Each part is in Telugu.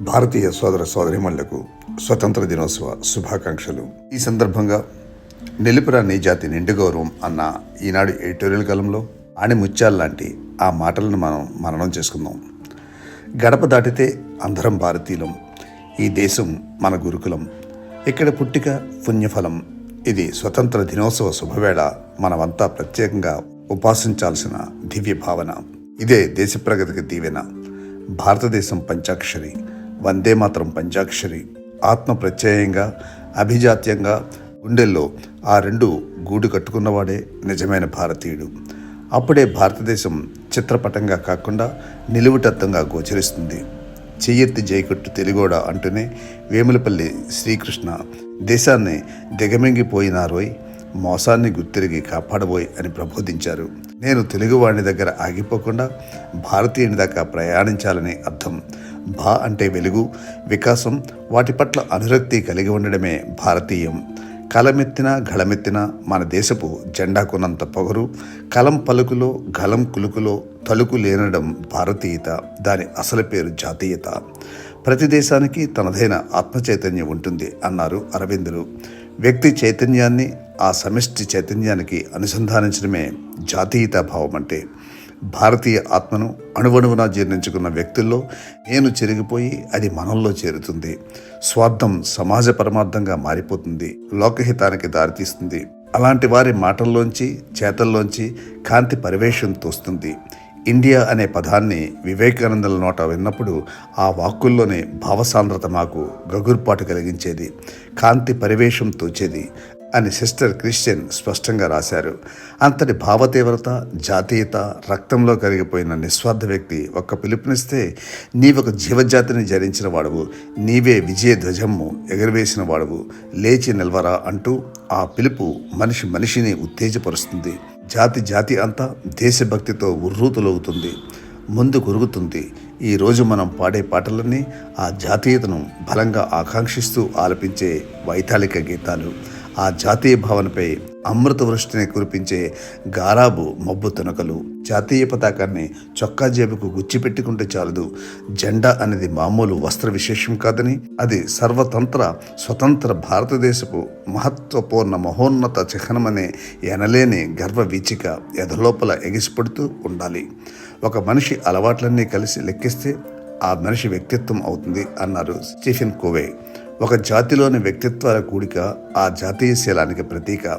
భారతీయ సోదర సోదరిమణులకు స్వతంత్ర దినోత్సవ శుభాకాంక్షలు. ఈ సందర్భంగా నెలుపురా నీ జాతి నిండు గౌరవం అన్న ఈనాడు ఎడిటోరియల్ కాలంలో ఆణి ముత్యాల లాంటి ఆ మాటలను మనం మననం చేసుకుందాం. గడప దాటితే అందరం భారతీయులం ఈ దేశం మన గురుకులం. ఇక్కడ పుట్టిక పుణ్యఫలం ఇది స్వతంత్ర దినోత్సవ శుభవేళ మనమంతా ప్రత్యేకంగా ఉపాసించాల్సిన దివ్య భావన. ఇదే దేశ ప్రగతికి దీవెన భారతదేశం పంచాక్షరి. వందే మాత్రం పంచాక్షరి ఆత్మ ప్రత్యయంగా అభిజాత్యంగా గుండెల్లో ఆ రెండు గూడు కట్టుకున్నవాడే నిజమైన భారతీయుడు. అప్పుడే భారతదేశం చిత్రపటంగా కాకుండా నిలువుటత్తంగా గోచరిస్తుంది. చెయ్యెత్తి జైకొట్టు తెలుగోడ అంటూనే వేములపల్లి శ్రీకృష్ణ దేశాన్ని దిగమింగిపోయినారోయ్ మోసాన్ని గుర్తిరిగి కాపాడబోయ్ అని ప్రబోధించారు. నేను తెలుగువాణి దగ్గర ఆగిపోకుండా భారతీయుని దాకా ప్రయాణించాలని అర్థం భా అంటే వెలుగు వికాసం వాటి పట్ల అనురక్తి కలిగి ఉండడమే భారతీయం. కలమెత్తిన గళమెత్తిన మన దేశపు జెండాకున్నంత పొగరు కలం పలుకులో గలం కులుకులో తలుకు లేనడం భారతీయత దాని అసలు పేరు జాతీయత. ప్రతి దేశానికి తనదైన ఆత్మచైతన్యం ఉంటుంది అన్నారు అరవిందులు. వ్యక్తి చైతన్యాన్ని ఆ సమిష్టి చైతన్యానికి అనుసంధానించడమే జాతీయత భావం అంటే భారతీయ ఆత్మను అణువణువున జీర్ణించుకున్న వ్యక్తుల్లో నేను చెరిగిపోయి అది మనంలో చేరుతుంది. స్వార్థం సమాజ పరమార్థంగా మారిపోతుంది. లోకహితానికి దారితీస్తుంది. అలాంటి వారి మాటల్లోంచి చేతల్లోంచి కాంతి పరివేషం తోస్తుంది. ఇండియా అనే పదాన్ని వివేకానందల నోట విన్నప్పుడు ఆ వాక్కుల్లోనే భావసాంద్రత మాకు గగుర్పాటు కలిగించేది. కాంతి పరివేషం తోచేది. అని సిస్టర్ క్రిస్టియన్ స్పష్టంగా రాశారు. అంతటి భావతీవ్రత జాతీయత రక్తంలో కరిగిపోయిన నిస్వార్థ వ్యక్తి ఒక్క పిలుపునిస్తే నీవొక జీవజాతిని జరించిన వాడవు. నీవే విజయ ధ్వజమ్ము ఎగరవేసిన వాడవు. లేచి నిల్వరా అంటూ ఆ పిలుపు మనిషి మనిషిని ఉత్తేజపరుస్తుంది. జాతి జాతి అంతా దేశభక్తితో ఉర్రూతులవుతుంది. ముందు కొరుగుతుంది ఈరోజు మనం పాడే పాటలన్నీ ఆ జాతీయతను బలంగా ఆకాంక్షిస్తూ ఆలపించే వైతాళిక గీతాలు. ఆ జాతీయ భావనపై అమృత వృష్టిని కురిపించే గారాబు మబ్బు తునకలు. జాతీయ పతాకాన్ని చొక్కా జేబుకు గుచ్చిపెట్టుకుంటే చాలదు. జెండా అనేది మామూలు వస్త్ర విశేషం కాదని అది సర్వతంత్ర స్వతంత్ర భారతదేశపు మహత్వపూర్ణ మహోన్నత చిహ్నమనే ఎనలేని గర్వ వీచిక ఎదలోపల ఎగిసిపడుతూ ఉండాలి. ఒక మనిషి అలవాట్లన్నీ కలిసి లెక్కిస్తే ఆ మనిషి వ్యక్తిత్వం అవుతుంది అన్నారు స్టీఫెన్ కోవే. ఒక జాతిలోని వ్యక్తిత్వాల కూడిక ఆ జాతీయ శీలానికి ప్రతీక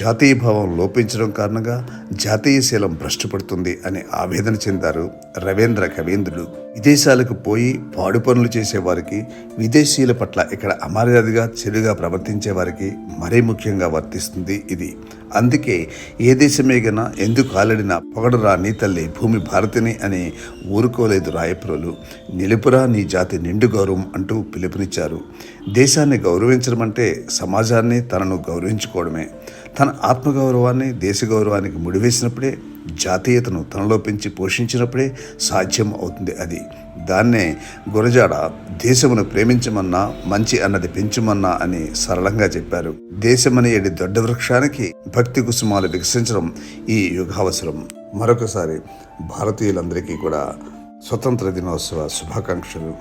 జాతీయ భావం లోపించడం కారణంగా జాతీయ శీలం భ్రష్టుపడుతుంది అని ఆవేదన చెందారు రవీంద్ర కవీంద్రుడు విదేశాలకు పోయి పాడు పనులు చేసేవారికి విదేశీయుల పట్ల ఇక్కడ అమర్యాదగా చెడుగా ప్రవర్తించే వారికి మరీ ముఖ్యంగా వర్తిస్తుంది ఇది. అందుకే ఏ దేశమేగనా ఎందుకు ఆలడినా పొగడరా నీ తల్లి భూమి భారతిని అని ఊరుకోలేదు రాయప్రోలు. నిలుపురా నీ జాతి నిండు గౌరవం అంటూ పిలుపునిచ్చారు. దేశాన్ని గౌరవించడం అంటే సమాజాన్ని తనను గౌరవించుకోవడమే. తన ఆత్మగౌరవాన్ని దేశ గౌరవానికి ముడివేసినప్పుడే జాతీయతను తనలో పెంచి పోషించినప్పుడే సాధ్యం అవుతుంది అది. దాన్నే గురజాడ దేశమును ప్రేమించమన్నా మంచి అన్నది పెంచమన్నా అని సరళంగా చెప్పారు. దేశమని ఎడి దొడ్డ వృక్షానికి భక్తి కుసుమాలు వికసించడం ఈ యుగావసరం. మరొకసారి భారతీయులందరికీ కూడా స్వతంత్ర దినోత్సవ శుభాకాంక్షలు.